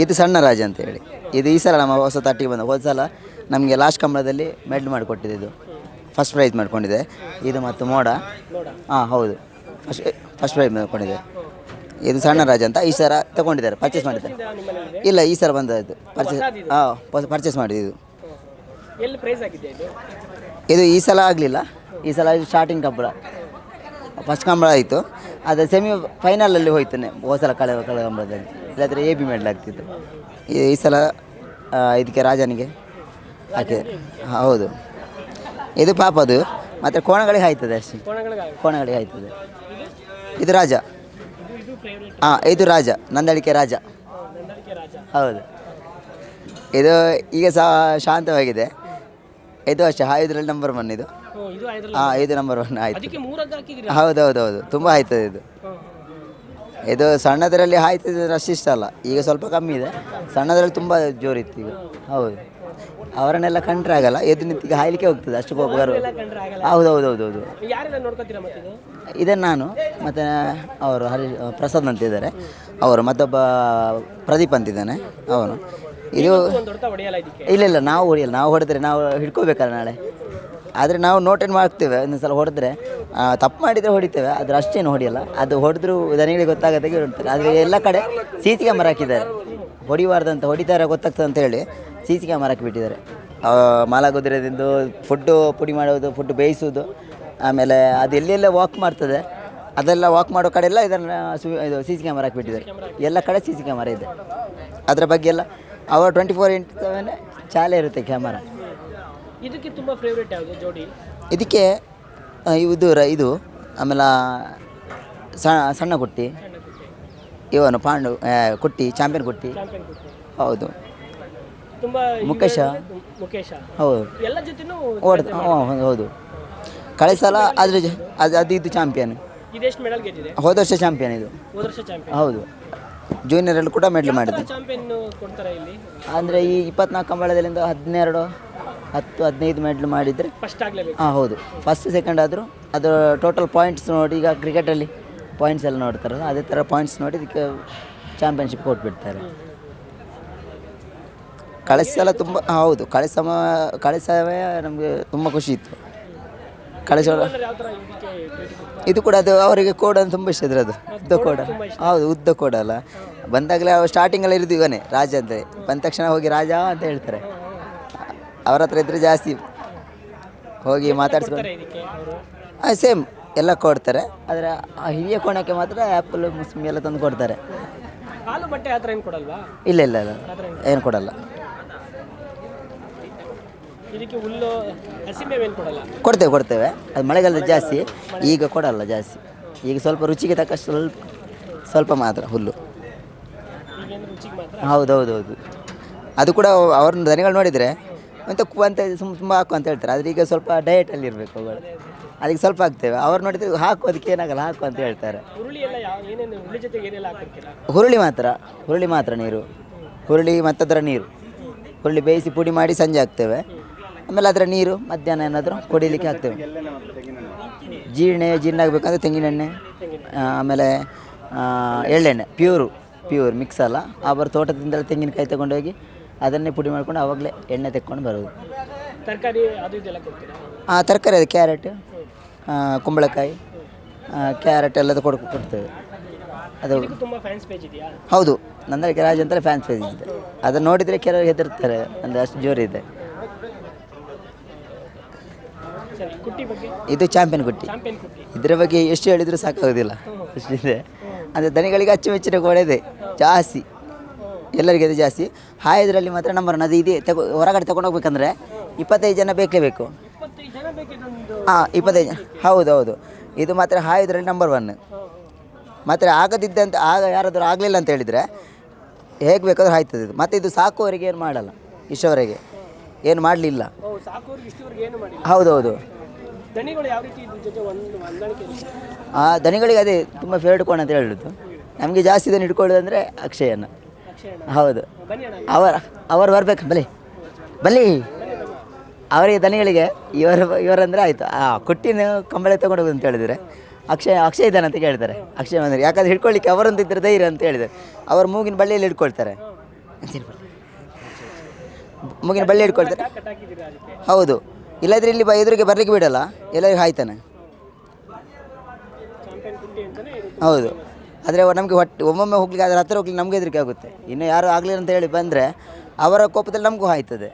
ಇದು ಸಣ್ಣ ರಾಜ ಅಂತ ಹೇಳಿ. ಇದು ಈ ಸಲ ನಮ್ಮ ಹೊಸ ತಟ್ಟಿಗೆ ಬಂದ ಹೋದ ಸಲ ನಮಗೆ ಲಾಸ್ಟ್ ಕಂಬಳದಲ್ಲಿ ಮೆಡ್ಲ್ ಮಾಡಿಕೊಟ್ಟಿದೆ ಇದು. ಫಸ್ಟ್ ಪ್ರೈಸ್ ಮಾಡ್ಕೊಂಡಿದೆ. ಇದು ಮತ್ತು ಮೋಡ. ಹಾಂ ಹೌದು. ಫಸ್ಟ್ ಫಸ್ಟ್ ಪ್ರೈಸ್ ಮಾಡ್ಕೊಂಡಿದೆ. ಇದು ಸಣ್ಣ ರಾಜ ಅಂತ ಈ ಸಲ ತಗೊಂಡಿದ್ದಾರೆ ಪರ್ಚೇಸ್ ಮಾಡಿದ್ದಾರೆ. ಇಲ್ಲ ಈ ಸಲ ಬಂದದ್ದು. ಪರ್ಚೇಸ್ ಹಾಂ ಪರ್ಚೇಸ್ ಮಾಡಿದ್ದು ಇದು. ಇದು? ಈ ಸಲ ಆಗಲಿಲ್ಲ. ಈ ಸಲ ಇದು ಸ್ಟಾರ್ಟಿಂಗ್ ಕಂಬಳ. ಫಸ್ಟ್ ಕಂಬಳ ಆಯಿತು. ಅದು ಸೆಮಿ ಫೈನಲಲ್ಲಿ ಹೋಯ್ತಾನೆ. ಹೋಸಲ ಕಳೆ ಕಳೆ ಕಂಬಳದಲ್ಲಿ. ಇಲ್ಲಾದರೆ ಎ ಬಿ ಮೆಡಲ್ ಆಗ್ತಿತ್ತು. ಈ- ಸಲ ಇದಕ್ಕೆ ರಾಜನಿಗೆ. ಹಾಕಿದೆ ಹೌದು. ಇದು ಪಾಪದು. ಮತ್ತು ಕೋಣಗಳಿಗೆ ಆಯ್ತದೆ ಅಷ್ಟೇ. ಕೋಣಗಳಿಗೆ ಆಯ್ತದೆ. ಇದು ರಾಜ. ಹಾಂ ಇದು ರಾಜ. ನಂದಳಿಕೆ ರಾಜ. ಹೌದು. ಇದು ಈಗ ಸಹ ಶಾಂತವಾಗಿದೆ. ಇದು ಅಷ್ಟೇ. ಹಾ ಇದರಲ್ಲಿ ನಂಬರ್ ಒನ್ ಇದು. ಹಾಂ ಐದು ನಂಬರ್ ಒನ್ ಆಯಿತು. ಹೌದು ತುಂಬ ಆಯ್ತದೆ ಇದು ಇದು ಸಣ್ಣದರಲ್ಲಿ ಆಯ್ತದೆ ರಶ್ ಇಷ್ಟ ಅಲ್ಲ ಈಗ ಸ್ವಲ್ಪ ಕಮ್ಮಿ ಇದೆ. ಸಣ್ಣದರಲ್ಲಿ ತುಂಬ ಜೋರಿತ್ತು ಈಗ. ಹೌದು. ಅವರನ್ನೆಲ್ಲ ಕಂಡ್ರೆ ಆಗಲ್ಲ ಎದ್ದು ನಿಂತಿಗೆ ಹಾಯ್ಲಿಕ್ಕೆ ಹೋಗ್ತದೆ ಅಷ್ಟು ಕೋಪ ಹೌದು ಹೌದು ಹೌದು ಇದನ್ನು ನಾನು ಮತ್ತು ಅವರು ಹರಿ ಪ್ರಸಾದ್ ಅಂತ ಇದ್ದಾರೆ. ಅವರು ಮತ್ತೊಬ್ಬ ಪ್ರದೀಪ್ ಅಂತಿದ್ದಾನೆ ಅವನು. ಇದು ಇಲ್ಲ ಇಲ್ಲ ನಾವು ಹೊಡೆಯಲ್ಲ ನಾವು ಹೊಡೆದ್ರೆ ನಾವು ಹಿಡ್ಕೋಬೇಕಲ್ಲ ನಾಳೆ. ಆದರೆ ನಾವು ನೋಟೇನು ಮಾಡ್ತೇವೆ, ಒಂದೊಂದು ಸಲ ಹೊಡೆದ್ರೆ ತಪ್ಪು ಮಾಡಿದರೆ ಹೊಡಿತೇವೆ, ಆದರೆ ಅಷ್ಟೇನು ಹೊಡೆಯಲ್ಲ. ಅದು ಹೊಡೆದ್ರು ದನಿಗಳಿಗೆ ಗೊತ್ತಾಗದಾಗೆ ಹೊಡ್ತಾರೆ. ಆದರೆ ಎಲ್ಲ ಕಡೆ ಸಿ ಸಿ ಕ್ಯಾಮರಾ ಹಾಕಿದ್ದಾರೆ ಹೊಡಿಬಾರ್ದಂತ ಹೊಡಿತಾರೆ ಗೊತ್ತಾಗ್ತದೆ ಅಂತ ಹೇಳಿ ಸಿ ಸಿ ಕ್ಯಾಮರಾ ಹಾಕಿಬಿಟ್ಟಿದ್ದಾರೆ ಮಾಲಾಗುದಿರದಿಂದ ಫುಡ್ಡು ಪುಡಿ ಮಾಡೋದು ಫುಡ್ಡು ಬೇಯಿಸೋದು ಆಮೇಲೆ ಅದು ಎಲ್ಲೆಲ್ಲ ವಾಕ್ ಮಾಡ್ತದೆ. ಅದೆಲ್ಲ ವಾಕ್ ಮಾಡೋ ಕಡೆ ಎಲ್ಲ ಇದನ್ನು ಸು, ಇದು ಸಿ ಸಿ ಕ್ಯಾಮರಾ ಹಾಕಿಬಿಟ್ಟಿದ್ದಾರೆ. ಎಲ್ಲ ಕಡೆ ಸಿ ಸಿ ಕ್ಯಾಮರಾ ಇದೆ. ಅದರ ಬಗ್ಗೆ ಎಲ್ಲ, ಅವರ್ ಟ್ವೆಂಟಿ ಫೋರ್ ಇಂಟು ಸೆವೆನ್ ಚಾಲೆ ಇರುತ್ತೆ ಕ್ಯಾಮರಾ ಇದಕ್ಕೆ ತುಂಬಾ ಫೇವ್ರೇಟ್ ಯಾವುದು ಜೋಡಿ? ಇದಕ್ಕೆ ಇದು ರ ಇದು ಆಮೇಲೆ ಸಣ್ಣ ಕುಟ್ಟಿ. ಇವನು ಪಾಂಡು ಕೊಟ್ಟಿ ಚಾಂಪಿಯನ್ ಕೊಟ್ಟಿ. ಚಾಂಪಿಯನ್ ಕುಟ್ಟಿ. ಹೌದು. ತುಂಬಾ ಮುಖೇಶ ಮುಖೇಶ ಹೌದು. ಎಲ್ಲ ಜೊತೆನೂ ಓಡ್ದು ಹೌದು ಕಳೆ ಸಲ ಅದ್ರ ಜ- ಅದು ಅದು ಇದು ಚಾಂಪಿಯನ್ ಇದೆಷ್ಟು ಮೆಡಲ್ ಗೆದ್ದಿದೆ? ಹೋದ ವರ್ಷ ಚಾಂಪಿಯನ್ ಇದು. ಹೋದ ವರ್ಷ ಚಾಂಪಿಯನ್ ಹೌದು. ಜೂನಿಯರಲ್ಲಿ ಕೂಡ ಮೆಡ್ಲ್ ಮಾಡಿದೆ ಚಾಂಪಿಯನ್ ಕೊಡ್ತಾರೆ ಇಲ್ಲಿ? ಅಂದರೆ ಈ ಇಪ್ಪತ್ನಾಲ್ಕು ಕಂಬಳದಲ್ಲಿಂದ ಹದಿನೆರಡು ಹತ್ತು ಹದಿನೈದು ಮೆಡ್ಲ್ ಮಾಡಿದರೆ ಫಸ್ಟ್ ಆಗಲೇಬೇಕು. ಹಾಂ ಹೌದು. ಫಸ್ಟ್ ಸೆಕೆಂಡ್ ಆದರೂ ಅದು ಟೋಟಲ್ ಪಾಯಿಂಟ್ಸ್ ನೋಡಿ ಈಗ ಕ್ರಿಕೆಟಲ್ಲಿ ಪಾಯಿಂಟ್ಸ್ ಎಲ್ಲ ನೋಡ್ತಾರಲ್ಲ ಅದೇ ಥರ ಪಾಯಿಂಟ್ಸ್ ನೋಡಿ ಇದಕ್ಕೆ ಚಾಂಪಿಯನ್ಶಿಪ್ ಕೊಟ್ಬಿಡ್ತಾರೆ. ಕಳೆದ ಸಲ ತುಂಬ ಹೌದು. ಕಳೆದ ಸಮ ಕಳೆದ ಸಮಯ ನಮಗೆ ತುಂಬ ಖುಷಿ ಇತ್ತು. ಕಳಿಸ ಸಲ? ಇದು ಕೂಡ ಅದು ಅವರಿಗೆ ಕೋಡ್ ಅಂತ ತುಂಬ ಇಷ್ಟ ಅದು. ಉದ್ದ ಕೋಡ. ಹೌದು ಉದ್ದ ಕೋಡ ಅಲ್ಲ. ಬಂದಾಗಲೇ ಸ್ಟಾರ್ಟಿಂಗಲ್ಲಿ ಇರೋದು ಇವನೇ ರಾಜ ಅಂದರೆ. ಬಂದ ತಕ್ಷಣ ಹೋಗಿ ರಾಜ ಅಂತ ಹೇಳ್ತಾರೆ. ಅವ್ರ ಹತ್ರ ಇದ್ರೆ ಜಾಸ್ತಿ ಹೋಗಿ ಮಾತಾಡಿಸ್ಕೊಂಡು ಹಾಂ ಸೇಮ್ ಎಲ್ಲ ಕೊಡ್ತಾರೆ. ಆದರೆ ಆ ಹಿರಿಯ ಕೋಣಕ್ಕೆ ಮಾತ್ರ ಆ್ಯಪಲ್ ಮುಸ್ಲಿಮ್ ಎಲ್ಲ ತಂದು ಕೊಡ್ತಾರೆ. ಹಾಲು ಬಟ್ಟೆ ಆ ಥರ ಏನು ಕೊಡಲ್ವಾ? ಇಲ್ಲ ಇಲ್ಲ ಇಲ್ಲ. ಏನು? ಕೊಡಲ್ಲ. ಇದಕ್ಕೆ ಹುಲ್ಲು ಹಸಿಮೇವು ಏನು ಕೊಡಲ್ಲ? ಕೊಡ್ತೇವೆ ಕೊಡ್ತೇವೆ. ಅದು ಮಳೆಗಾಲದ ಜಾಸ್ತಿ ಈಗ ಕೊಡಲ್ಲ ಜಾಸ್ತಿ. ಈಗ ಸ್ವಲ್ಪ ರುಚಿಗೆ ತಕ್ಕಷ್ಟು ಸ್ವಲ್ಪ ಸ್ವಲ್ಪ ಮಾತ್ರ ಹುಲ್ಲು. ಹೌದು ಹೌದು ಅದು ಕೂಡ ಅವ್ರನ್ನ ದನಿಗಳು ನೋಡಿದರೆ ಅಂತ ಅಂತ ಸುಮ್ಮ ತುಂಬ ಹಾಕು ಅಂತ ಹೇಳ್ತಾರೆ. ಆದರೆ ಈಗ ಸ್ವಲ್ಪ ಡಯಟಲ್ಲಿ ಇರಬೇಕು ಅವುಗಳು ಅದಕ್ಕೆ ಸ್ವಲ್ಪ ಹಾಕ್ತೇವೆ. ಅವ್ರು ನೋಡಿದ್ರೆ ಹಾಕು ಅದಕ್ಕೆ ಏನಾಗಲ್ಲ ಹಾಕು ಅಂತ ಹೇಳ್ತಾರೆ. ಹುರುಳಿ ಮಾತ್ರ ಹುರುಳಿ ಮಾತ್ರ ನೀರು. ಹುರುಳಿ ಮತ್ತು ಅದರ ನೀರು. ಹುರುಳಿ ಬೇಯಿಸಿ ಪುಡಿ ಮಾಡಿ ಸಂಜೆ ಹಾಕ್ತೇವೆ. ಆಮೇಲೆ ಅದರ ನೀರು ಮಧ್ಯಾಹ್ನ ಏನಾದರೂ ಕುಡಿಲಿಕ್ಕೆ ಹಾಕ್ತೇವೆ. ಜೀರ್ಣೆ ಜೀರ್ಣ ಆಗಬೇಕಂದ್ರೆ ತೆಂಗಿನೆಣ್ಣೆ ಆ, ಆಮೇಲೆ ಆ, ಎಳ್ಳೆಣ್ಣೆ ಪ್ಯೂರು ಪ್ಯೂರ್ ಮಿಕ್ಸ್ ಅಲ್ಲ. ಅವರ ತೋಟದಿಂದ ತೆಂಗಿನಕಾಯಿ ತಗೊಂಡೋಗಿ ಅದನ್ನೇ ಪುಡಿ ಮಾಡ್ಕೊಂಡು ಆವಾಗಲೇ ಎಣ್ಣೆ ತೆಕ್ಕೊಂಡು ಬರೋದು. ತರಕಾರಿ ಅದು ಇದೆಲ್ಲ ಕೊಡ್ತೀರಾ? ಆ ತರಕಾರಿ ಅದು ಕ್ಯಾರೆಟ್ ಕುಂಬಳಕಾಯಿ ಕ್ಯಾರೆಟ್ ಎಲ್ಲದು ಕೊಡ್ ಕೊಡ್ತೇವೆ. ಅದು ಇದಕ್ಕೆ ತುಂಬ ಫ್ಯಾನ್ಸ್ ಪೇಜ್ ಇದೆಯಾ? ಹೌದು ನಂದಳಿಕೆ ರಾಜ್ ಅಂತಲೇ ಫ್ಯಾನ್ಸ್ ಪೇಜ್ ಇದೆ. ಅದನ್ನು ನೋಡಿದರೆ ಕೆಲವರು ಹೆದರ್ತಾರೆ ಅಂದರೆ ಅಷ್ಟು ಜೋರಿದೆ ಸರಿ ಕುಟ್ಟಿ ಬಗ್ಗೆ? ಇದು ಚಾಂಪಿಯನ್ ಕುಟ್ಟಿ. ಚಾಂಪಿಯನ್ ಕುಟ್ಟಿ. ಇದರ ಬಗ್ಗೆ ಎಷ್ಟು ಹೇಳಿದರೂ ಸಾಕಾಗೋದಿಲ್ಲ. ಅಷ್ಟಿದೆ. ಅಂದರೆ ದನಿಗಳಿಗೆ ಅಚ್ಚುಮೆಚ್ಚಿನ ಕೋಡೆ ಜಾಸ್ತಿ. ಎಲ್ಲರಿಗೆ ಅದು ಜಾಸ್ತಿ. ಹಾಯದ್ರಲ್ಲಿ ಮಾತ್ರ ನಂಬರ್ ನದಿ ಇದೆ. ತಗೋ ಹೊರಗಡೆ ತಗೊಂಡು ಹೋಗ್ಬೇಕಂದ್ರೆ ಇಪ್ಪತ್ತೈದು ಜನ ಬೇಕೇ ಬೇಕು. ಹಾಂ ಇಪ್ಪತ್ತೈದು ಜನ. ಹೌದು ಹೌದು. ಇದು ಮಾತ್ರ ಹಾಯೋದ್ರಲ್ಲಿ ನಂಬರ್ ಒನ್ ಮಾತ್ರ ಆಗದಿದ್ದಂತ ಆಗ ಯಾರಾದರೂ ಆಗಲಿಲ್ಲ ಅಂತ ಹೇಳಿದರೆ ಹೇಗೆ ಬೇಕಾದ್ರೂ ಆಯ್ತದೆ ಇದು. ಮತ್ತು ಇದು ಸಾಕುವವರಿಗೆ ಏನು ಮಾಡಲ್ಲ ಇಷ್ಟವರೆಗೆ. ಏನು ಮಾಡಲಿಲ್ಲ. ಹೌದೌದು ಆ ದನಿಗಳಿಗೆ ಅದೇ ತುಂಬ ಫೇವ್ರೇಟ್ ಕೋಣ ಅಂತ ಹೇಳೋದು ನಮಗೆ ಜಾಸ್ತಿ ದನ ಇಟ್ಕೊಳ್ಳೋದಂದರೆ ಅಕ್ಷಯನ. ಹೌದು. ಅವರ ಅವರು ಬರ್ಬೇಕು ಬಲಿ ಬಲಿ ಅವರಿಗೆ ದನಿಗಳಿಗೆ ಇವರು ಇವರಂದ್ರೆ ಆಯಿತು. ಆ ಕುಟ್ಟಿನ ಕಂಬಳಿ ತೊಗೊಂಡು ಅಂತ ಹೇಳಿದರೆ. ಅಕ್ಷಯ ಅಕ್ಷಯ ಇದ್ದಾನೆ ಅಂತ ಕೇಳ್ತಾರೆ. ಅಕ್ಷಯ ಬಂದರೆ ಯಾಕಂದ್ರೆ ಹಿಡ್ಕೊಳ್ಳಿಕ್ಕೆ ಅವರೊಂದು ಇದ್ರೆ ಧೈರ್ಯ ಅಂತ ಹೇಳಿದ್ದಾರೆ ಅವ್ರ ಮೂಗಿನ ಬಳ್ಳಿಯಲ್ಲಿ ಹಿಡ್ಕೊಳ್ತಾರೆ. ಮೂಗಿನ ಬಳ್ಳಿ ಹಿಡ್ಕೊಳ್ತಾರೆ. ಹೌದು. ಇಲ್ಲದ್ರೆ ಇಲ್ಲಿ ಬ ಎದುರಿಗೆ ಬರಲಿಕ್ಕೆ ಬಿಡಲ್ಲ. ಎಲ್ಲರಿಗೂ ಹಾಯ್ತಾನೆ. ಹೌದು. ಆದರೆ ನಮಗೆ ಹೊಟ್ಟೆ ಒಮ್ಮೊಮ್ಮೆ ಹೋಗ್ಲಿಕ್ಕೆ ಆದರೆ ಹತ್ತಿರ ಹೋಗ್ಲಿಕ್ಕೆ ನಮಗೆ ಹೆದರಿಕೆ ಆಗುತ್ತೆ. ಇನ್ನು ಯಾರು ಆಗಲಿ ಅಂತ ಹೇಳಿ ಬಂದರೆ ಅವರ ಕೋಪದಲ್ಲಿ ನಮಗೂ ಆಯ್ತದೆ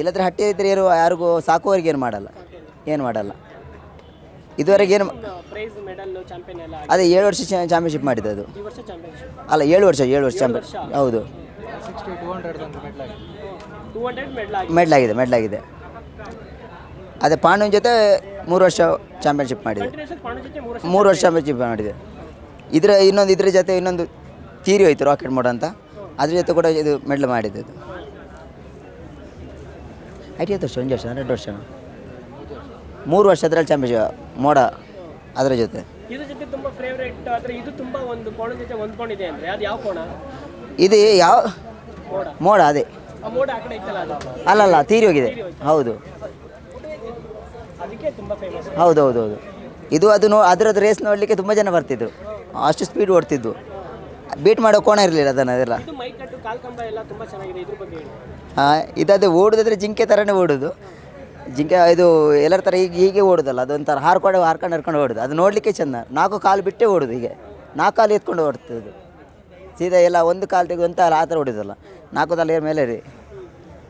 ಇಲ್ಲದ್ರೆ ಹಟ್ಟಿ ಇದ್ದರೆ ಏನು ಯಾರಿಗೂ ಸಾಕುವವರಿಗೆ ಏನು ಮಾಡಲ್ಲ ಏನು ಮಾಡಲ್ಲ. ಇದುವರೆಗೆ ಏನು ಅದೇ ಏಳು ವರ್ಷ ಚಾಂಪಿಯನ್ಶಿಪ್ ಮಾಡಿದ್ದು ಅದು. ಅಲ್ಲ ಏಳು ವರ್ಷ ಏಳು ವರ್ಷ ಚಾಂಪಿಯನ್ ಹೌದು. ಮೆಡ್ಲಾಗಿದೆ ಮೆಡ್ಲಾಗಿದೆ. ಅದೇ ಪಾಂಡವನ ಜೊತೆ ಮೂರು ವರ್ಷ ಚಾಂಪಿಯನ್ಶಿಪ್ ಮಾಡಿದೆ. ಮೂರು ವರ್ಷ ಚಾಂಪಿಯನ್ಶಿಪ್ ಮಾಡಿದೆ. ಇದರ ಇನ್ನೊಂದು ಇದ್ರ ಜೊತೆ ಇನ್ನೊಂದು ತೀರಿ ಹೋಯ್ತು ರಾಕೆಟ್ ಮೋಡ್ ಅಂತ. ಅದ್ರ ಜೊತೆ ಕೂಡ ಇದು ಮೆಡ್ಲ್ ಮಾಡಿದ್ದು ಇದು ಹತ್ತು ವರ್ಷ ಒಂದು ವರ್ಷ ಎರಡು ವರ್ಷ. ಮೂರು ವರ್ಷ ಅದರಲ್ಲಿ ಚಾಂಪಿಯನ್ಶಿಪ್ ಮೋಡ ಅದರ ಜೊತೆ. ಇದ್ರ ಜೊತೆ ತುಂಬಾ ಫೇವ್ರೇಟ್ ಆದ್ರೆ ಇದು ತುಂಬಾ ಒಂದು ಕೋಣದ ಜೊತೆ ಹೊಂದ್ಕೊಂಡಿದೆ ಅಂದ್ರೆ ಅದು ಯಾವ ಕೋಣ? ಇದು ಯಾವ? ಮೋಡ. ಅದೇ. ಮೋಡ ಆ ಕಡೆ ಇತ್ತಲ್ಲ ಅದು? ಅಲ್ಲಲ್ಲ ತೀರಿ ಹೋಗಿದೆ. ಹೌದು. ಅದಕ್ಕೆ ತುಂಬಾ ಫೇಮಸ್ ಹೌದು ಹೌದು ಹೌದು. ಇದು ಅದು ನೋ ಅದರದ್ದು ರೇಸ್ ನೋಡಲಿಕ್ಕೆ ತುಂಬ ಜನ ಬರ್ತಿದ್ರು. ಅಷ್ಟು ಸ್ಪೀಡ್ ಓಡ್ತಿದ್ದು ಬೀಟ್ ಮಾಡೋ ಕೋಣ ಇರಲಿಲ್ಲ ಅದನ್ನು ಅದೆಲ್ಲ. ಹಾಂ ಇದಾದ್ರೆ ಓಡೋದಾದರೆ ಜಿಂಕೆ ಥರನೇ ಓಡೋದು. ಜಿಂಕೆ ಇದು ಎಲ್ಲರ ಥರ ಈಗ ಹೀಗೆ ಓಡೋದಲ್ಲ ಅದೊಂಥರ ಹಾರ್ಕೊಂಡು ಹಾರ್ಕೊಂಡು ಹರ್ಕೊಂಡು ಓಡೋದು. ಅದು ನೋಡಲಿಕ್ಕೆ ಚೆಂದ. ನಾಲ್ಕು ಕಾಲು ಬಿಟ್ಟೇ ಓಡೋದು ಹೀಗೆ. ನಾಲ್ಕು ಕಾಲು ಎತ್ಕೊಂಡು ಓಡ್ತದೆ. ಸೀದಾ ಎಲ್ಲ ಒಂದು ಕಾಲು ತೆಗೆದು ಒಂದು ಆ ಥರ ಓಡೋದಲ್ಲ. ನಾಲ್ಕು ತಲೆ ಮೇಲೆ ರೀ.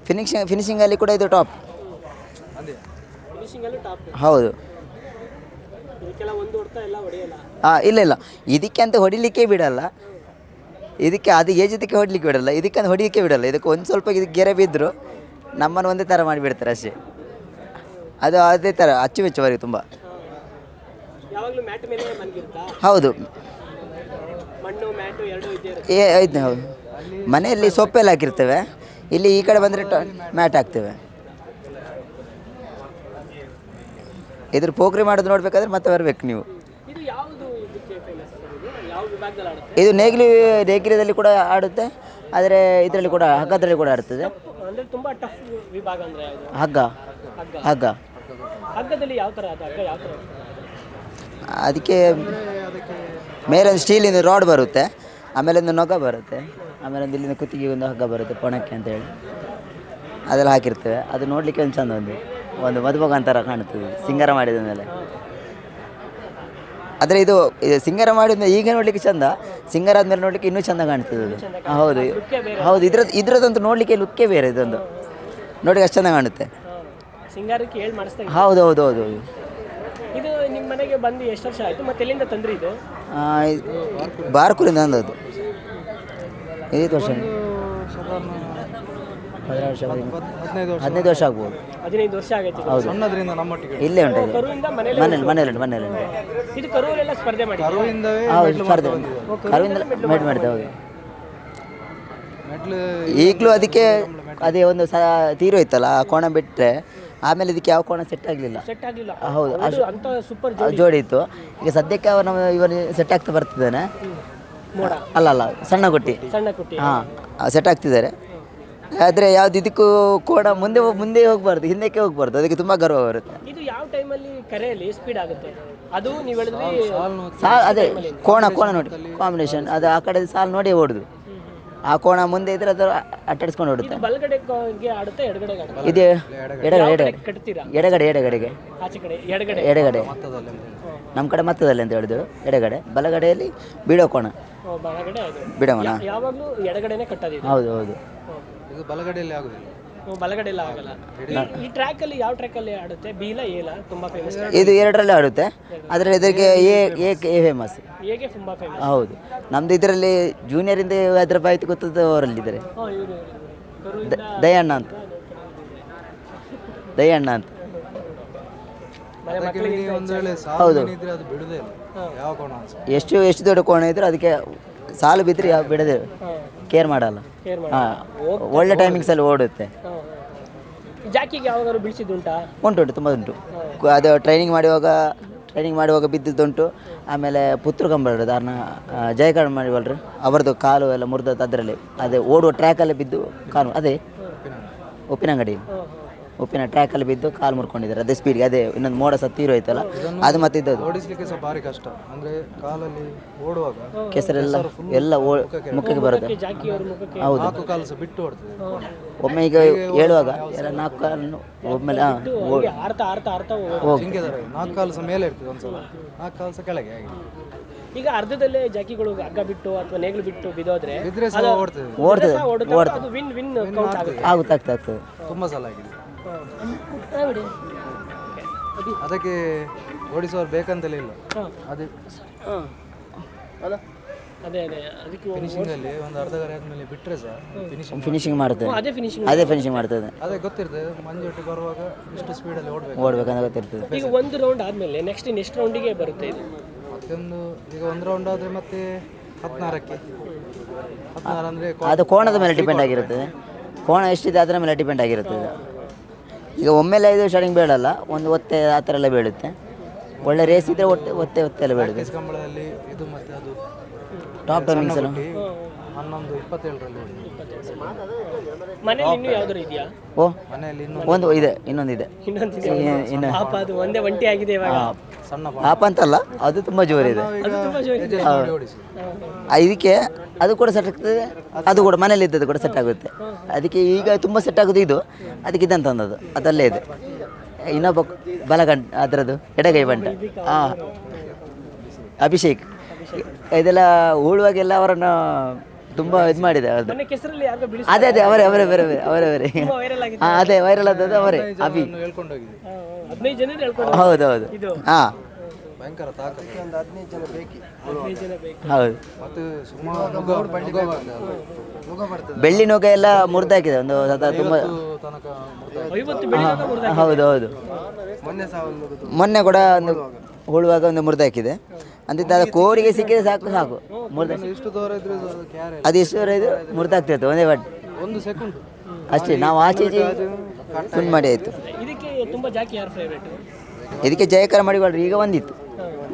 ಫಿನಿಶಿಂಗ್ ಫಿನಿಶಿಂಗಲ್ಲಿ ಕೂಡ ಇದು ಟಾಪ್ ಹೌದು ಇದಕ್ಕೆಲ್ಲ ಒಂದು ಹೊಡ್ತಾ ಎಲ್ಲ ಹೊಡೆಯಲ್ಲ ಹಾಂ ಇಲ್ಲ ಇಲ್ಲ ಇದಕ್ಕೆ ಅಂತ ಹೊಡಿಲಿಕ್ಕೆ ಬಿಡಲ್ಲ. ಇದಕ್ಕೆ ಅದು ಏಜಿದಕ್ಕೆ ಹೊಡಿಲಿಕ್ಕೆ ಬಿಡಲ್ಲ. ಇದಕ್ಕೆ ಅಂತ ಹೊಡಿಲಿಕ್ಕೆ ಬಿಡಲ್ಲ. ಇದಕ್ಕೆ ಒಂದು ಸ್ವಲ್ಪ ಇದಕ್ಕೆ ಗೆರೆ ಬಿದ್ದರು ನಮ್ಮನ್ನು ಒಂದೇ ಥರ ಮಾಡಿಬಿಡ್ತಾರೆ ಅಷ್ಟೇ. ಅದು ಅದೇ ಥರ ಅಚ್ಚುಮೆಚ್ಚುವರೆಗೆ ತುಂಬ. ಹೌದು. ಏ ಹೌದು. ಮನೆಯಲ್ಲಿ ಸೊಪ್ಪೆಲ್ಲ ಹಾಕಿರ್ತೇವೆ. ಇಲ್ಲಿ ಈ ಕಡೆ ಬಂದರೆ ಮ್ಯಾಟ್ ಹಾಕ್ತೇವೆ. ಇದ್ರ ಪೋಖ್ರಿ ಮಾಡೋದು ನೋಡ್ಬೇಕಾದ್ರೆ ಮತ್ತೆ ಬರ್ಬೇಕು ನೀವು. ಇದು ಯಾವುದು ಇದಕ್ಕೆ ಫೇಮಸ್ ಇದು? ಯಾವ ವಿಭಾಗದಲ್ಲಿ ಆಡುತ್ತೆ? ಇದು ನೇಗಿಲಿ ನೇಗಿಲದಲ್ಲಿ ಕೂಡ ಆಡುತ್ತೆ ಆದರೆ ಇದರಲ್ಲಿ ಕೂಡ ಹಗ್ಗದಲ್ಲಿ ಕೂಡ ಆಡ್ತದೆ. ಅಂದ್ರೆ ತುಂಬಾ ಟಫ್ ವಿಭಾಗ ಅಂದ್ರೆ ಯಾವುದು? ಹಗ್ಗ. ಹಗ್ಗ. ಹಗ್ಗ. ಹಗ್ಗದಲ್ಲಿ ಯಾವ ಥರ ಅದು ಹಗ್ಗ ಯಾವ ಥರ ಅದಕ್ಕೆ ಮೇಲೆ ಒಂದು ಸ್ಟೀಲಿಂದ ರಾಡ್ ಬರುತ್ತೆ ಆಮೇಲೆ ಒಂದು ನೊಗ ಬರುತ್ತೆ ಆಮೇಲೆ ಒಂದು ಇಲ್ಲಿಂದ ಕುತ್ತಿಗೆ ಒಂದು ಹಗ್ಗ ಬರುತ್ತೆ ಪೊಣಕ್ಕೆ ಅಂತೇಳಿ ಅದೆಲ್ಲ ಹಾಕಿರ್ತೇವೆ. ಅದು ನೋಡಲಿಕ್ಕೆ ಒಂದು ಚಂದ ಒಂದು. ಒಂದು ಮದುಮಗ ಅಂತರ ಕಾಣುತ್ತದೆ ಸಿಂಗಾರ ಮಾಡಿದ ಮೇಲೆ. ಆದರೆ ಇದು ಇದು ಸಿಂಗಾರ ಮಾಡಿದ ಈಗ ನೋಡ್ಲಿಕ್ಕೆ ಚಂದ ಸಿಂಗಾರ ಆದಮೇಲೆ ನೋಡಲಿಕ್ಕೆ ಇನ್ನೂ ಚಂದ ಕಾಣ್ತದೆ ಅದು. ಹೌದು. ಹೌದು ಇದ್ರದ್ದು ಇದ್ರದ್ದಂತೂ ನೋಡಲಿಕ್ಕೆ ಲುಕ್ಕೇ ಬೇರೆ ಇದೊಂದು. ನೋಡಿ ಅಷ್ಟು ಚಂದ ಕಾಣುತ್ತೆ. ಸಿಂಗಾರಕ್ಕೆ ಹೇಳಿ ಮಾಡಿಸ್ತಾ ಹೌದು ಹೌದು ಹೌದು ಹೌದು. ಇದು ನಿಮ್ಮ ಮನೆಗೆ ಬಂದು ಎಷ್ಟು ವರ್ಷ ಆಯಿತು? ಮತ್ತೆ ಎಲ್ಲಿಂದ ತಂದ್ರಿ ಇದು? ಆ, ಇದು ಬಾರ್ಕೂರಿಂದ ಅಂದದ್ದು ಐದು ವರ್ಷ. ಹದಿನಾರು ವರ್ಷ ಹದಿನೈದು ವರ್ಷ ಹದಿನೈದು ವರ್ಷ ಆಗ್ಬೋದು. ಹದಿನೈದು ವರ್ಷ ಆಗೈತೆ ಇದು. ಹೌದು. ಸಣ್ಣದ್ರಿಂದ ನಮ್ಮೊಟ್ಟಿಗೆ ಇಲ್ಲೇ ಉಂಟು ಇದು ಕರುವಿಂದ ಮನೇಲಿ ಮನೇಲಿ ಮನೇಲಿ ಉಂಟು. ಮನೇಲಿ ಉಂಟು ಇದು ಕರುವಲ್ಲೆಲ್ಲ ಸ್ಪರ್ಧೆ ಮಾಡಿ ಕರುವಿಂದವೇ ಹೌದು ಸ್ಪರ್ಧೆ ಕರುವಿಂದ ಮೇಡ್ ಮಾಡಿದೆ ಹೌದು ಮೆಟ್ಲು ಈಗಲೂ ಅದಕ್ಕೆ ಅದೇ ಒಂದು ಸ ಇತ್ತಲ್ಲ ಆ ಕೋಣ ಬಿಟ್ಟರೆ ಆಮೇಲೆ ಇದಕ್ಕೆ ಯಾವ ಕೋಣ ಸೆಟ್ ಆಗಲಿಲ್ಲ. ಸೆಟ್ ಆಗಲಿಲ್ಲ. ಹೌದು. ಅದು ಅಂತ ಸೂಪರ್ ಜೋಡಿ. ಇತ್ತು. ಈಗ ಸದ್ಯಕ್ಕೆ ಅವನು ಇವನು ಸೆಟ್ ಆಗ್ತಾ ಬರ್ತಿದ್ದಾನೆ. ಮೋಡ. ಅಲ್ಲ ಅಲ್ಲ ಸಣ್ಣ ಗುಟ್ಟಿ ಸಣ್ಣ ಕುಟ್ಟಿ. ಹಾಂ ಸೆಟ್ ಆಗ್ತಿದ್ದಾರೆ. ಆದರೆ ಯಾವ್ದು ಇದಕ್ಕೂ ಕೋಣ ಮುಂದೆ ಹೋಗ್- ಮುಂದೆ ಹೋಗಬಾರ್ದು ಹಿಂದಕ್ಕೆ ಹೋಗಬಾರ್ದು. ಅದಕ್ಕೆ ತುಂಬ ಗರ್ವ ಬರುತ್ತೆ. ಇದು ಯಾವ ಟೈಮಲ್ಲಿ ಕರೆಯಲ್ಲಿ ಸ್ಪೀಡ್ ಆಗುತ್ತೆ? ಅದು ನೀವು ಹೇಳಿದ್ರಿ ಸಾಲ್ ಅದೇ ಕೋಣ ಕೋಣ ನೋಡಿ. ಕಾಂಬಿನೇಷನ್ ಅದು ಆ ಕಡೆ ಸಾಲು ನೋಡಿ ಓಡುದು. ಆ ಕೋಣ ಮುಂದೆ ಇದ್ರೆ ಅದು ಅಟ್ಟಾಡಿಸ್ಕೊಂಡು ಓಡುತ್ತೆ. ಇದು ಬಲಗಡೆಗೆ ಆಡುತ್ತೆ ಎಡಗಡೆಗೆ ಆಡುತ್ತೆ? ಇದೆ ಎಡಗಡೆ. ಎಡಗಡೆ ಕಟ್ತೀರಾ? ಎಡಗಡೆ ಎಡಗಡೆಗೆ. ಆಚೆ ಕಡೆ ಎಡಗಡೆ. ಎಡಗಡೆ. ನಮ್ಮ ಕಡೆ ಮತ್ತದಲ್ಲಿ ಅಂತ ಹೇಳಿದ್ರು. ಎಡಗಡೆ. ಬಲಗಡೆಯಲ್ಲಿ ಬಿಡೋ ಕೋಣ. ಓ, ಬಲಗಡೆ ಅದು. ಬಿಡೋಣ ಯಾವಾಗಲೂ ಎಡಗಡೆನೆ ಕಟ್ಟೋದಿದೆ. ಹೌದು ಹೌದು. ಇದು ಬಲಗಡೆಯಲ್ಲಿ ಆಗುದಿಲ್ಲ. ಓ, ಆಗಲ್ಲ. ಈ- ಈ ಟ್ರ್ಯಾಕ್ ಅಲ್ಲಿ ಯಾವ ಟ್ರ್ಯಾಕ್ ಅಲ್ಲಿ ಆಡುತ್ತೆ ಬೀಲ ಏಲ ತುಂಬಾ ಫೇಮಸ್ ಇದು ಎರಡರಲ್ಲಿ ಆಡುತ್ತೆ. ಆದರೆ ಇದಕ್ಕೆ ಎ ಎ ಎ ಫೇಮಸ್ ಹೇಗೆ ತುಂಬಾ ಫೇಮಸ್ ಹೌದು. ನಮ್ದು ಇದರಲ್ಲಿ ಜೂನಿಯರಿಂದ ಅದರ ಬಾಯ್ತು ಗೊತ್ತದ್ದು ಅವರಲ್ಲಿದ್ದಾರೆ. ಹಾಂ ಇವರು ಕರುವಿಂದ ದಯಣ್ಣ ಅಂತ. ದಯಣ್ಣ ಅಂತ. ಮನೆ ಅದಕ್ಕೆ ಮಕ್ಕಳಿಗೆ ನೀವು ಒಂದು ವೇಳೆ ಸಾಲು ಇದ್ರೆ ಅದು ಬಿಡುದೇ ಇಲ್ಲ. ಯಾವ ಕೋಣ ಅನ್ಸುತ್ತೆ ಎಷ್ಟು ಎಷ್ಟು ದೊಡ್ಡ ಕೋಣ ಇದ್ರೆ ಅದಕ್ಕೆ ಸಾಲು ಬಿದ್ದರೆ ಯಾವ ಬಿಡದೆ ಹಾಂ. ಕೇರ್ ಮಾಡಲ್ಲ. ಕೇರ್ ಮಾಡಿ ಹಾಂ ಒಳ್ಳೆ ಟೈಮಿಂಗ್ಸಲ್ಲಿ ಓಡುತ್ತೆ. ಜಾಕಿಗೆ ಯಾವಾಗಾದ್ರು ಬೀಳಿಸಿದ್ದುಂಟಾ? ಉಂಟು ಉಂಟು ತುಂಬ ಉಂಟು. ಕು- ಅದು ಟ್ರೈನಿಂಗ್ ಮಾಡುವಾಗ ಟ್ರೈನಿಂಗ್ ಮಾಡುವಾಗ ಬಿದ್ದಿದ್ದುಂಟು. ಆಮೇಲೆ ಪುತ್ರ ಕಂಬಳ್ರು ದಾರ್ನ ಜಯಕಾರಣ ಮಾಡಿವಲ್ರಿ. ಅವ್ರದ್ದು ಕಾಲು ಎಲ್ಲ ಮುರಿದದ್ದು ಅದರಲ್ಲಿ. ಅದೇ ಓಡುವ ಟ್ರ್ಯಾಕಲ್ಲಿ ಬಿದ್ದು ಕಾಲು ಅದೇ ಉಪ್ಪಿನಂಗಡಿ ಉಪ್ಪಿನ ಟ್ರ್ಯಾಕಲ್ಲಿ ಬಿದ್ದು ಕಾಲ್ ಮುರ್ಕೊಂಡಿದ್ದಾರೆ. ಅದೇ ಸ್ಪೀಡ್ಗೆ ಅದೇ ಇನ್ನೊಂದು ಮೋಡ ಸತ್ತು ಐತಲ್ಲ ಅದು ಮತ್ತೆ ಇದ್ದದ್ದು ಓಡಿಸ್ಲಿಕ್ಕೆ ಸಹ ಭಾರಿ ಕಷ್ಟ. ಅಂದ್ರೆ ಕಾಲಲ್ಲಿ ಓಡುವಾಗ ಕೆಸರೆಲ್ಲ ಎಲ್ಲ ಓ ಮುಖಕ್ಕೆ ಬರುತ್ತೆ. ಜಾಕಿ ಅವ್ರ ಮುಖಕ್ಕೆ. ಹೌದು. ನಾಲ್ಕು ಕಾಲು ಸಹ ಬಿಟ್ಟು ಓಡ್ತದೆ ಒಮ್ಮೆ ಈಗ ಹೇಳುವಾಗ ಎಲ್ಲ ನಾಲ್ಕು ಕಾಲನ್ನು ಒಮ್ಮೆಲೆ ನಾಲ್ಕು ಕಾಲು ಸಹ ಮೇಲೆ ಇರ್ತದೆ ಒಂದ್ಸಲ. ನಾಲ್ಕು ಕಾಲು ಸಹ ಕೆಳಗೆ ಹಾಗೆ ಈಗ ಅರ್ಧದಲ್ಲೇ ಜಾಕಿಗಳು ಹಗ್ಗ ಬಿಟ್ಟು ಅಥವಾ ನೇಗ್ಲು ಬಿಟ್ಟು ಬಿದ್ದೋದ್ರೆ ಓಡ್ತದೆ. ಓಡ್ತದೆ ವಿನ್ ವಿನ್ ಕೌಂಟ್ ಆಗುತ್ತೆ. ಆಗ್ತದೆ. ತುಂಬಾ ಸಲ ಆಗಿದೆ. ಅದಕ್ಕೆ ಓಡಿಸೋರು ಬೇಕಂತಲೇ ಇಲ್ಲ. ಅದೇ. ಅದೇ ಅದೇ ಅದಕ್ಕೆ ಫಿನಿಶಿಂಗ್ ಅಲ್ಲಿ ಒಂದು ಅರ್ಧ ಗಂಟೆ ಆದ್ಮೇಲೆ ಬಿಟ್ರೆ ಸಹ ಫಿನಿಶಿಂಗ್ ಫಿನಿಶಿಂಗ್ ಮಾಡ್ತದೆ. ಅದೇ ಫಿನಿಶಿಂಗ್ ಅದೇ ಫಿನಿಶಿಂಗ್ ಮಾಡ್ತದೆ. ಅದೇ ಗೊತ್ತಿರ್ತದೆ ಮಂಜೊಟ್ಟು ಬರುವಾಗ ಇಷ್ಟು ಸ್ಪೀಡಲ್ಲಿ ಓಡಬೇಕು. ಅಂತ ಗೊತ್ತಿರ್ತದೆ. ಈಗ ಒಂದು ರೌಂಡ್ ಆದ್ಮೇಲೆ ನೆಕ್ಸ್ಟ್ ನೆಕ್ಸ್ಟ್ ರೌಂಡಿಗೆ ಬರುತ್ತೆ ಇದು. ಮತ್ತೊಂದು ಈಗ ಒಂದು ರೌಂಡ್ ಆದರೆ ಮತ್ತೆ ಹದಿನಾರಕ್ಕೆ. ಹದಿನಾರು ಅಂದರೆ ಅದು ಕೋಣದ ಮೇಲೆ ಡಿಪೆಂಡ್ ಆಗಿರುತ್ತದೆ ಕೋಣ ಎಷ್ಟಿದೆ ಅದರ ಮೇಲೆ ಡಿಪೆಂಡ್ ಆಗಿರುತ್ತದೆ ಈಗ ಒಮ್ಮೆಲೆ ಇದು ಸ್ಟಾರ್ಟಿಂಗ್ ಬೇಡಲ್ಲ ಒಂದು ಒತ್ತೆ ಆ ಥರ ಎಲ್ಲ ಬೀಳುತ್ತೆ. ಒಳ್ಳೆ ರೇಸ್ ಇದ್ದರೆ ಒತ್ತೆ ಒತ್ತೆ ಒತ್ತೆ ಎಲ್ಲ ಬೀಳುತ್ತೆ. ಕಂಬಳದಲ್ಲಿ ಇದು ಮತ್ತೆ ಅದು ಟಾಪ್ ಟರ್ನಿಂಗ್ಸ್ ಎಲ್ಲ ಹನ್ನೊಂದು ಇಪ್ಪತ್ತೇಳರಲ್ಲಿ ಮನೇಲಿ ಇನ್ನೂ ಯಾವ್ದಾರು ಇದೆಯಾ? ಓ ಮನೆಯಲ್ಲಿ ಇನ್ನು ಒಂದು ಇದೆ ಇನ್ನೊಂದು ಇದೆ. ಇನ್ನೊಂದು ಇನ್ನು- ಇನ್ನು ಪಾಪ ಅದು ಒಂದೇ ಒಂಟಿ ಆಗಿದೆ ಇವಾಗ. ಸಣ್ಣ ಪಾಪ. ಅಂತಲ್ಲ ಅದು ತುಂಬ ಜೋರಿದೆ. ಈಗ adjust ಮಾಡಿ ಓಡಿಸಿ. ಆ, ಇದಕ್ಕೆ ಅದು ಕೂಡ ಸೆಟ್ ಆಗ್ತದೆ ಅದು ಕೂಡ ಮನೇಲಿ ಇದ್ದದ್ದು ಕೂಡ ಸೆಟ್ ಆಗುತ್ತೆ. ಅದಕ್ಕೆ ಈಗ ತುಂಬ ಸೆಟ್ ಆಗೋದು ಇದು ಅದಕ್ಕೆ ಇದಂತ ಅಂದದ್ದು ಅದಲ್ಲೇ ಇದೆ. ಇನ್ನೊಬ್ಬ ಬಲಗಂಡ ಅದರದ್ದು ಎಡಗೈ ಬಂಟ. ಹಾಂ ಅಭಿಷೇಕ್. ಇದೆಲ್ಲ ಉಳುವಾಗೆಲ್ಲ ಅವರನ್ನು ತುಂಬ ಇದು ಮಾಡಿದೆ ಅದು ಮೊನ್ನೆ ಕೆಸರಲ್ಲಿ ಯಾರಿಗೋ ಬಿಡಿಸ್ ಅದೇ ಅದೇ ಅವರೇ ಅವರೇ ಬೇರೆ ಬೇರೆ ಅವರೇ ಅವರೇ. ವೈರಲ್ ಆಗಿದೆ ಹಾಂ ಅದೇ ವೈರಲ್ ಆದದ್ದು ಅವರೇ ಅಭಿ. ಇನ್ನು ಹೇಳ್ಕೊಂಡು ಹೋಗಿದೆ ಹದಿನೈದು ಜನ ಹೇಳ್ಕೊಂಡು ಹೌದು ಹೌದು. ಇದು. ಹಾಂ. ಭಯಂಕರ ತಾಕತ್ತು. ಒಂದು ಹದಿನೈದು ಜನ ಬೇಕಿ. ಹದಿನೈದು ಜನ ಬೇಕು. ಹೌದು. ಮತ್ತು ಸುಮಾರು ನುಗ್ಗ ನುಗ್ಗ ಬರ್ತದೆ ನುಗ್ಗ ಬರ್ತದೆ. ಬೆಳ್ಳಿ ನೋಗ ಎಲ್ಲ ಮುರಿದಾಕಿದೆ ಒಂದು ಹೌದೌದು ತುಂಬ ಇವತ್ತು ತನಕ ಮುರ್ದಾಯ್ತು. ಐವತ್ತು ಬೆಳಿಗ್ಗೆ ಮುರಿದ ಹೌದು ಹೌದು. ಮೊನ್ನೆ ಸಹ ಒಂದು ಮೊನ್ನೆ ಕೂಡ ಒಂದು ಉಳುವಾಗ ಒಂದು ಮುರಿದಾಕಿದೆ. ಅಂತಿದ್ದ ಅದು ಕೋರಿಗೆ ಸಿಕ್ಕಿದ್ರೆ ಸಾಕು. ಸಾಕು ಮುರಿದ ಇಷ್ಟು ದೂರ ಇದ್ರೆ ಕ್ಯಾರೆ ಅದು ಎಷ್ಟು ದೂರ ಇದ್ರೆ ಮುರಿದಾಗ್ತಿತ್ತು ಒಂದೇ ಬಟ್ ಒಂದು ಸೆಕೆಂಡ್ ಅಷ್ಟೇ ನಾವು ಆಚೆ ಈಚೆ ಫುಲ್ ಮಾಡಿ ಆಯ್ತು. ಇದಕ್ಕೆ ತುಂಬಾ ಜಾಕಿ ಯಾರು ಫೇವ್ರೇಟ್ ಇದಕ್ಕೆ ಜಯಕರ ಮಾಡಿಕೊಳ್ರಿ ಈಗ ಒಂದಿತ್ತು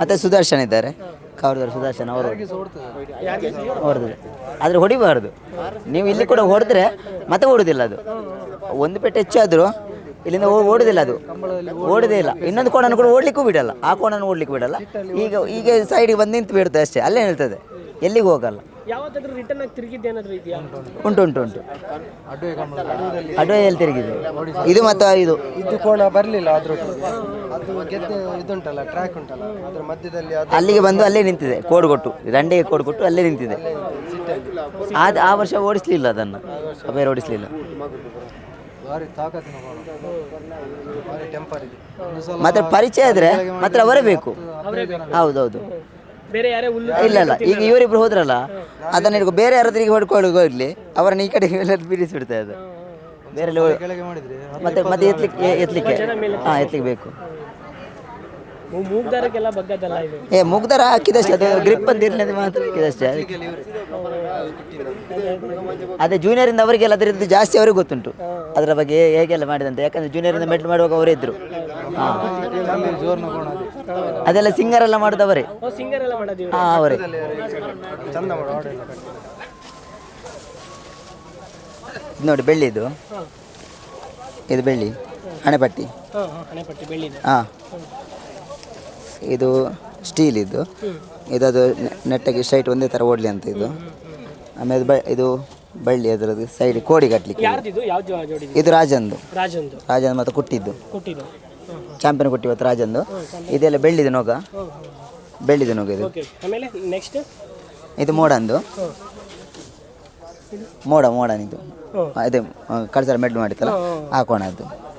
ಮತ್ತೆ ಸುದರ್ಶನ್ ಇದ್ದಾರೆ. ಕವರ್ದವ್ರು ಸುದರ್ಶನ್ ಅವರು. ಹೊಡೆದ್ರೆ ಆದರೆ ಹೊಡಿಬಾರ್ದು. ನೀವು ಇಲ್ಲಿ ಕೂಡ ಹೊಡೆದ್ರೆ ಮತ್ತೆ ಹೊಡೋದಿಲ್ಲ ಅದು. ಒಂದು ಪೆಟ್ಟು ಹೆಚ್ಚಾದರೂ ಇಲ್ಲಿಂದ ಓ- ಓಡುದಿಲ್ಲ ಅದು. ಓಡದೇ ಇಲ್ಲ. ಇನ್ನೊಂದು ಕೋಣನ ಕೂಡ ಓಡ್ಲಿಕ್ಕೂ ಬಿಡಲ್ಲ. ಆ ಕೋಣನ ಓಡ್ಲಿಕ್ಕೆ ಬಿಡಲ್ಲ. ಈಗ ಈಗ ಸೈಡಿಗೆ ಬಂದು ನಿಂತು ಬಿಡುತ್ತೆ ಅಷ್ಟೇ. ಅಲ್ಲೇ ನಿಲ್ತದೆ. ಎಲ್ಲಿಗೂ ಹೋಗಲ್ಲ. ಯಾವತ್ತಾದ್ರೂ ರಿಟರ್ನ್ ಆಗಿ ತಿರುಗಿದ್ದು ಏನಾದ್ರು ಇದೆಯಾ? ಉಂಟು ಉಂಟು ಉಂಟು. ಅಡ್ವೈಯಲ್ಲಿ ತಿರುಗಿದೆ ಇದು ಮತ್ತು ಇದು. ಇದು ಕೋಣ ಬರಲಿಲ್ಲ ಅದ್ರೊಟ್ಟಿಗೆ ಅದು ಗೆದ್ದು ಇದುಂಟಲ್ಲ ಟ್ರ್ಯಾಕ್ ಉಂಟಲ್ಲ. ಅದ್ರ ಮಧ್ಯದಲ್ಲಿ ಅದು ಅಲ್ಲಿಗೆ ಬಂದು ಅಲ್ಲೇ ನಿಂತಿದೆ ಕೋಡ್ ಕೊಟ್ಟು. ದಂಡೆಗೆ ಕೋಡ್ ಕೊಟ್ಟು ಅಲ್ಲೇ ನಿಂತಿದೆ. ಆದ ಆ ವರ್ಷ ಓಡಿಸ್ಲಿಲ್ಲ ಅದನ್ನು. ಬೇರೆ ಓಡಿಸ್ಲಿಲ್ಲ. ಇದೆ. ಮತ್ತೆ ಪರಿಚಯ ಇದ್ರೆ ಮಾತ್ರ ಅವರೇ ಬೇಕು. ಹೌದೌದು ಬೇರೆ ಯಾರೇ ಹುಲ್ಲು ಇಲ್ಲ ಇಲ್ಲ. ಈಗ ಇವರಿಬ್ರು ಹೋದ್ರಲ್ಲ ಅದನ್ನ ಹಿಡ್ಕೊ ಬೇರೆ ಯಾರಾದ್ರಿಗೆ ಹೊಡ್ಕೊಳ್ಳಿ ಹೋಗ್ಲಿ ಅವರನ್ನ ಈ ಕಡೆ ಬಿಡಿಸಿಬಿಡ್ತಾ ಅದು ಬೇರೆ ಎಲ್ಲ ಕೆಳಗೆ ಮಾಡಿದ್ರೆ ಮತ್ತೆ ಮತ್ತೆ ಎತ್ಲಿಕ್ಕೆ ಎತ್ಲಿಕ್ಕೆ ಎತ್ತಲಿಕ್ಕೆ ಹಾಂ ಎತ್ತಲಿಕ್ಕೆ ಬೇಕು. ಮೂಗ್ದಾರಕ್ಕೆಲ್ಲ ಬಗ್ಗದಲ್ಲ ಇದು. ಏ ಮುಗ್ದರ ಹಾಕಿದಷ್ಟೇ ಅದು ಗ್ರಿಪ್ ಅಂತ ಇರಲಿ ಮಾತ್ರ ಹಾಕಿದಷ್ಟೇ. ಅದಕ್ಕೆ ಅದೇ ಜೂನಿಯರಿಂದ ಅವರಿಗೆಲ್ಲ ಅದರಿಂದ ಜಾಸ್ತಿ ಅವ್ರಿಗೆ ಗೊತ್ತುಂಟು. ಅದರ ಬಗ್ಗೆ ಹೇಗೆಲ್ಲ ಮಾಡಿದಂತೆ. ಯಾಕಂದ್ರೆ ಜೂನಿಯರಿಂದ ಮೆಟ್ಲು ಮಾಡುವಾಗ ಅವರೇ ಇದ್ರು. ಹಾಂ. ಅದೆಲ್ಲ ಸಿಂಗರ್ ಎಲ್ಲ ಮಾಡಿದವರೇ. ಸಿಂಗರ್ ಎಲ್ಲ ಮಾಡೋದು ಇವ್ರು. ಹಾಂ ಅವರೇ. ಇದು ನೋಡಿ ಬೆಳ್ಳಿದು ಇದು. ಬೆಳ್ಳಿ ಹಣೆಪಟ್ಟಿ. ಹಾಂ ಹಾಂ ಹಣೆಪಟ್ಟಿ ಹಾಂ. ಇದು ಸ್ಟೀಲ್ ಇದು. ಇದದು ನೆಟ್ಟಗೆ ಸ್ಟ್ರೈಟ್ ಒಂದೇ ಥರ ಓಡಲಿ ಅಂತ ಇದು. ಆಮೇಲೆ ಬ ಇದು ಬಳ್ಳಿ ಅದರದ್ದು ಸೈಡ್ ಕೋಡಿ ಜೋ- ಇದು? ರಾಜಂದು. ರಾಜಂದು. ರಾಜನ್ ಮತ್ತು ಕುಟ್ಟಿದ್ದು. ಚಾಂಪಿಯನ್ ಕುಟ್ಟಿ ಮತ್ತು ರಾಜಂದು. ಇದೆಲ್ಲ ಬೆಳ್ಳಿದ ನೊಗ. ಬೆಳ್ಳಿದ ನೊಗ ಇದು. ಇದು ಮೋಡಂದು. ಮೋಡ ಮೋಡನಿದು. ಇದು ಅದೇ ಕಳ್ಸರ ಮೆಡ್ಲು ಮಾಡಿತ್ತಲ್ಲ ಹಾಕೋಣ ಕೋಣದ್ದು